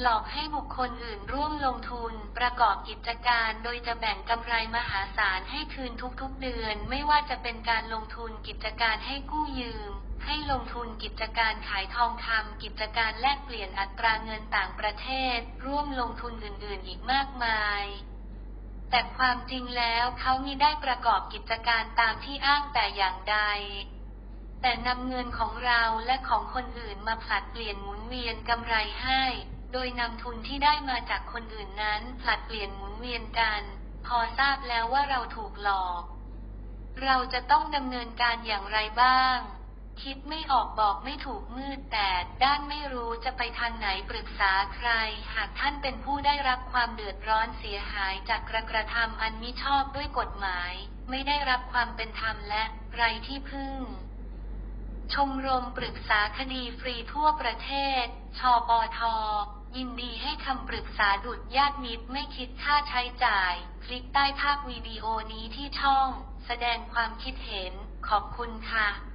หลอกให้บุคคลอื่นร่วมลงทุนประกอบกิจการโดยจะแบ่งกำไรมหาศาลให้คืนทุกๆเดือน ไม่ว่าจะเป็นการลงทุนกิจการให้กู้ยืม ให้ลงทุนกิจการขายทองคำกิจการแลกเปลี่ยนอัตราเงินต่างประเทศ ร่วมลงทุนอื่นๆ อีกมากมาย แต่ความจริงแล้วเขามิได้ประกอบกิจการตามที่อ้างแต่อย่างใดแต่นำเงินของเราและของคนอื่นมาผลัดเปลี่ยนหมุนเวียนกำไรให้ โดยนำทุนที่ได้มาจากคนอื่นนั้นผลัดเปลี่ยนหมุนเวียนกัน พอทราบแล้วว่าเราถูกหลอก เราจะต้องดำเนินการอย่างไรบ้าง คิดไม่ออกบอกไม่ถูกมืดแต่ด้านไม่รู้จะไปทางไหนปรึกษาใคร หากท่านเป็นผู้ได้รับความเดือดร้อนเสียหายจากกระกระทำอันมิชอบด้วยกฎหมาย ไม่ได้รับความเป็นธรรมและไรที่พึ่ง ชมรมปรึกษาคดีฟรีทั่วประเทศ ชปท ยินดีให้คำปรึกษาดุดญาติมิตรไม่คิดค่าใช้จ่าย คลิกใต้ภาพวิดีโอนี้ที่ช่อง แสดงความคิดเห็น ขอบคุณค่ะ